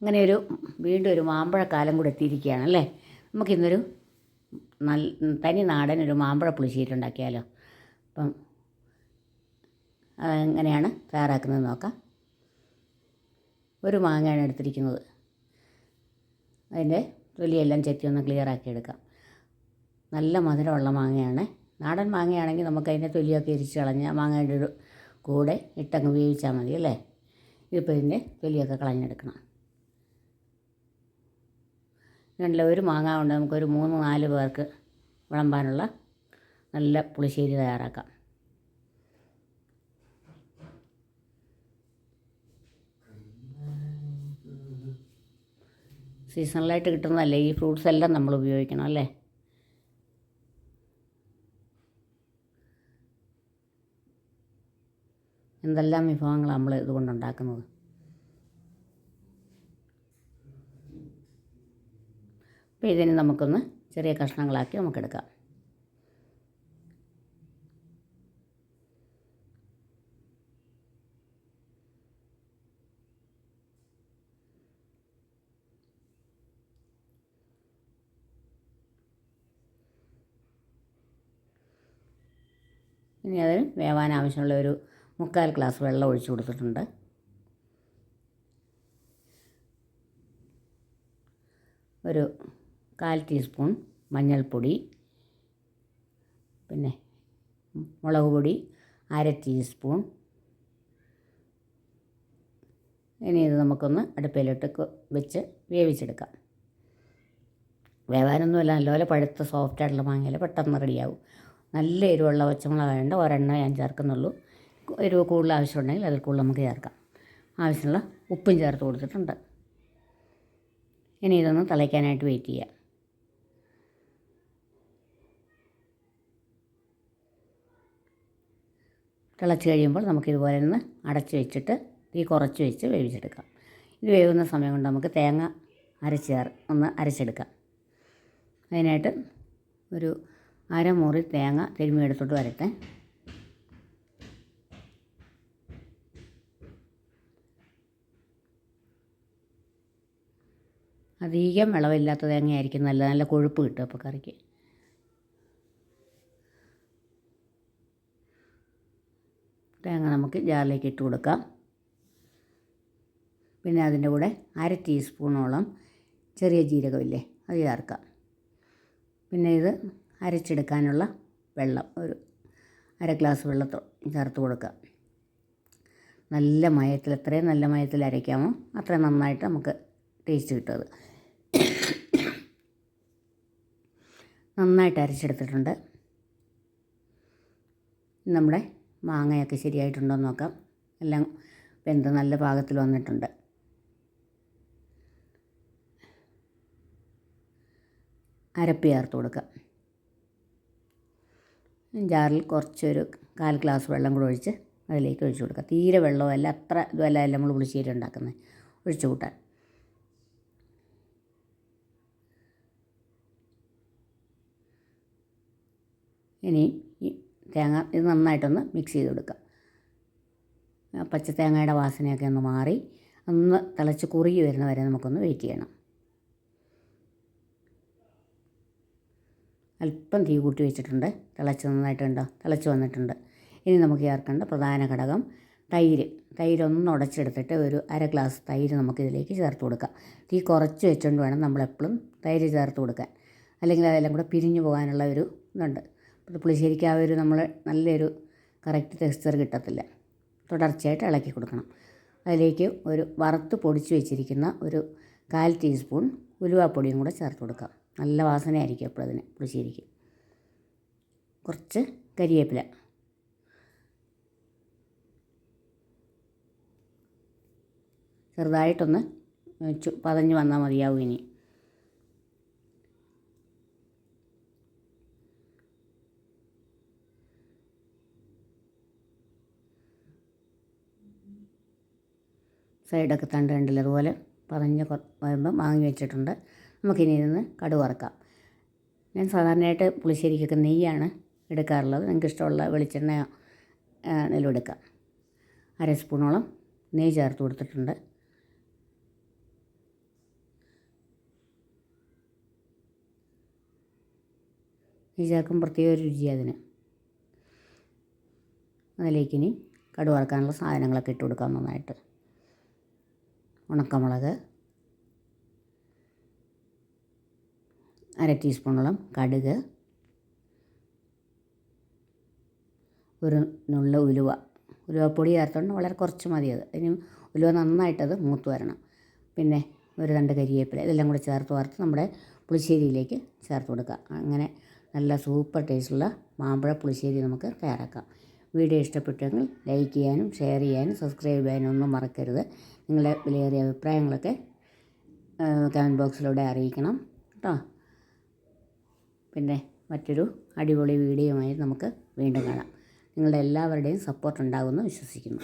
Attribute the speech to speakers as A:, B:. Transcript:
A: അങ്ങനെ ഒരു വീണ്ടും ഒരു മാമ്പഴക്കാലം കൂടെ എത്തിയിരിക്കുകയാണ് അല്ലേ? നമുക്കിന്നൊരു നല്ല തനി നാടൻ ഒരു മാമ്പഴ പുളിശ്ശേരിണ്ടാക്കിയാലോ അപ്പം അതെങ്ങനെയാണ് തയ്യാറാക്കുന്നത് നോക്കാം. ഒരു മാങ്ങയാണ് എടുത്തിരിക്കുന്നത്. അതിന്റെ തൊലിയെല്ലാം ചെത്തി ഒന്ന് ക്ലിയർ ആക്കി എടുക്കാം. നല്ല മധുരമുള്ള മാങ്ങയാണ്. നാടൻ മാങ്ങയാണെങ്കിൽ നമുക്ക് അതിന്റെ തൊലിയൊക്കെ ഇരിച്ച് കളഞ്ഞ് മാങ്ങയുടെ ഒരു കൂടെ ഇട്ടങ്ങ് വേവിച്ചാൽ മതി അല്ലേ? ഇതിപ്പോൾ ഇതിന്റെ തൊലിയൊക്കെ കളഞ്ഞെടുക്കണം. നല്ല ഒരു മാങ്ങ കൊണ്ട് നമുക്കൊരു മൂന്ന് നാല് പേർക്ക് വിളമ്പാനുള്ള നല്ല പുളിശ്ശേരി തയ്യാറാക്കാം. സീസണലായിട്ട് കിട്ടുന്നതല്ലേ? ഈ ഫ്രൂട്ട്സ് എല്ലാം നമ്മൾ ഉപയോഗിക്കണം അല്ലേ? എന്തെല്ലാം വിഭവങ്ങൾ നമ്മൾ ഇതുകൊണ്ട് അപ്പോൾ ഇതിന് നമുക്കൊന്ന് ചെറിയ കഷ്ണങ്ങളാക്കി നമുക്കെടുക്കാം. ഇനി അതിന് വേവാൻ ആവശ്യമുള്ള ഒരു മുക്കാൽ ഗ്ലാസ് വെള്ളം ഒഴിച്ചു കൊടുത്തിട്ടുണ്ട്. ഒരു കാൽ ടീസ്പൂൺ മഞ്ഞൾപ്പൊടി പിന്നെ മുളക് പൊടി അര ടീസ്പൂൺ. ഇനി ഇത് നമുക്കൊന്ന് അടുപ്പിലിട്ട് വെച്ച് വേവിച്ചെടുക്കാം. വേവാനൊന്നുമില്ല നല്ലപോലെ പഴുത്ത സോഫ്റ്റ് ആയിട്ടുള്ള മാങ്ങയിൽ പെട്ടെന്ന് റെഡിയാവും. നല്ല എരിവുള്ള പച്ചമുളക് വേണ്ട ഒരെണ്ണ ഞാൻ ചേർക്കുന്നുള്ളൂ എരിവ് കൂടുതൽ ആവശ്യമുണ്ടെങ്കിൽ അതിൽ കൂടുതൽ നമുക്ക് ചേർക്കാം. ആവശ്യമുള്ള ഉപ്പും ചേർത്ത് കൊടുത്തിട്ടുണ്ട്. ഇനി ഇതൊന്ന് തിളയ്ക്കാനായിട്ട് വെയിറ്റ് ചെയ്യാം. തിളച്ച് കഴിയുമ്പോൾ നമുക്കിതുപോലെ ഒന്ന് അടച്ച് വെച്ചിട്ട് തീ കുറച്ച് വെച്ച് വേവിച്ചെടുക്കാം. ഇത് വേവുന്ന സമയം കൊണ്ട് നമുക്ക് തേങ്ങ അരച്ച് ഒന്ന് അരച്ചെടുക്കാം. അതിനായിട്ട് ഒരു അരമുറി തേങ്ങ തിരുമ്മി വരട്ടെ. അധികം വിളവില്ലാത്ത തേങ്ങയായിരിക്കും നല്ല നല്ല കൊഴുപ്പ് കിട്ടും അപ്പോൾ കറിക്ക്. തേങ്ങ നമുക്ക് ജാറിലേക്ക് ഇട്ട് കൊടുക്കാം. പിന്നെ അതിന്റെ കൂടെ അര ടീസ്പൂണോളം ചെറിയ ജീരകമില്ലേ അത് ചേർക്കാം. പിന്നെ ഇത് അരച്ചെടുക്കാനുള്ള വെള്ളം ഒരു അര ഗ്ലാസ് വെള്ളത്തോ ചേർത്ത് കൊടുക്കുക നല്ല മയത്തിൽ എത്രയും നല്ല മയത്തിൽ അരയ്ക്കാമോ അത്രയും നന്നായിട്ട് നമുക്ക് ടേസ്റ്റ് കിട്ടും നന്നായിട്ട് അരച്ചെടുത്തിട്ടുണ്ട്. നമ്മുടെ മാങ്ങയൊക്കെ ശരിയായിട്ടുണ്ടോ എന്ന് നോക്കാം. എല്ലാം വെന്ത് നല്ല പാകത്തിൽ വന്നിട്ടുണ്ട്. അരപ്പ് ചേർത്ത് കൊടുക്കാം. ജാറിൽ കുറച്ചൊരു കാൽ ഗ്ലാസ് വെള്ളം കൂടെ ഒഴിച്ച് അതിലേക്ക് ഒഴിച്ചു കൊടുക്കുക തീരെ വെള്ളമല്ല അത്ര ഇതുമല്ല നമ്മൾ പുളിശ്ശേരി ഉണ്ടാക്കുന്നത്. ഒഴിച്ചു കൂട്ടാൻ. ഇനി ഈ തേങ്ങ ഇത് നന്നായിട്ടൊന്ന് മിക്സ് ചെയ്ത് കൊടുക്കുക പച്ച തേങ്ങയുടെ വാസനയൊക്കെ ഒന്ന് മാറി ഒന്ന് തിളച്ച് കുറുകി വരുന്ന വരെ നമുക്കൊന്ന് വെയിറ്റ് ചെയ്യണം. അല്പം തീ കൂട്ടി വെച്ചിട്ടുണ്ട്. തിളച്ച് നന്നായിട്ടുണ്ടോ? തിളച്ച് വന്നിട്ടുണ്ട്. ഇനി നമുക്ക് ചേർക്കേണ്ട പ്രധാന ഘടകം തൈര്. തൈര് ഒന്ന് ഉടച്ചെടുത്തിട്ട് ഒരു അര ഗ്ലാസ് തൈര് നമുക്കിതിലേക്ക് ചേർത്ത് കൊടുക്കാം. തീ കുറച്ച് വെച്ചുകൊണ്ട് വേണം നമ്മളെപ്പോഴും തൈര് ചേർത്ത് കൊടുക്കാൻ. അല്ലെങ്കിൽ അതെല്ലാം കൂടെ പിരിഞ്ഞു പോകാനുള്ള ഒരു ഇതുണ്ട്. പുളിശ്ശേരിക്ക് ആ ഒരു നമ്മൾ നല്ലൊരു കറക്റ്റ് ടെക്സ്ചർ കിട്ടത്തില്ല. തുടർച്ചയായിട്ട് ഇളക്കി കൊടുക്കണം. അതിലേക്ക് ഒരു വറുത്ത് പൊടിച്ച് വെച്ചിരിക്കുന്ന ഒരു കാൽ ടീസ്പൂൺ ഉലുവാപ്പൊടിയും കൂടെ ചേർത്ത് കൊടുക്കാം. നല്ല വാസനയായിരിക്കും അപ്പോൾ അതിന് പുളിശ്ശേരിക്ക്. കുറച്ച് കരിവേപ്പില ചെറുതായിട്ടൊന്ന് പതഞ്ഞ് വന്നാൽ മതിയാവും ഇനി. സൈഡൊക്കെ തണ്ട് കണ്ടില്ല അതുപോലെ പറഞ്ഞ് വരുമ്പം വാങ്ങി വെച്ചിട്ടുണ്ട്. നമുക്കിനി ഇതൊന്ന് കടു വറക്കാം. ഞാൻ സാധാരണയായിട്ട് പുളിശ്ശേരിക്കൊക്കെ നെയ്യാണ് എടുക്കാറുള്ളത്. നിങ്ങൾക്ക് ഇഷ്ടമുള്ള വെളിച്ചെണ്ണ നെല്ലും എടുക്കാം. അര സ്പൂണോളം നെയ്യ് ചേർത്ത് കൊടുത്തിട്ടുണ്ട്. നെയ്യ് ചേർക്കും പ്രത്യേക ഒരു രുചി അതിന്. അതിലേക്കിനി കടുവറക്കാനുള്ള സാധനങ്ങളൊക്കെ ഇട്ട് കൊടുക്കാം നന്നായിട്ട്. ഉണക്കമുളക് അര ടീസ്പൂണോളം കടുക് ഒരു നുള്ള ഉലുവ. ഉലുവപ്പൊടി ചേർത്തോണ്ട് വളരെ കുറച്ച് മതി അത്. ഇനി ഉലുവ നന്നായിട്ടത് മൂത്ത് വരണം. പിന്നെ ഒരു രണ്ട് കരിവേപ്പില ഇതെല്ലാം കൂടെ ചേർത്ത് വറുത്ത് നമ്മുടെ പുളിശ്ശേരിയിലേക്ക് ചേർത്ത് കൊടുക്കുക അങ്ങനെ നല്ല സൂപ്പർ ടേസ്റ്റുള്ള മാമ്പഴ പുളിശ്ശേരി നമുക്ക് തയ്യാറാക്കാം. വീഡിയോ ഇഷ്ടപ്പെട്ടെങ്കിൽ ലൈക്ക് ചെയ്യാനും ഷെയർ ചെയ്യാനും സബ്സ്ക്രൈബ് ചെയ്യാനും ഒന്നും മറക്കരുത്. നിങ്ങളുടെ വിലയേറിയ അഭിപ്രായങ്ങളൊക്കെ കമന്റ് ബോക്സിലൂടെ അറിയിക്കണം കേട്ടോ. പിന്നെ മറ്റൊരു അടിപൊളി വീഡിയോ വീഡിയോയുമായി നമുക്ക് വീണ്ടും കാണാം. നിങ്ങളുടെ എല്ലാവരുടെയും സപ്പോർട്ട് ഉണ്ടാകുമെന്ന് വിശ്വസിക്കുന്നു.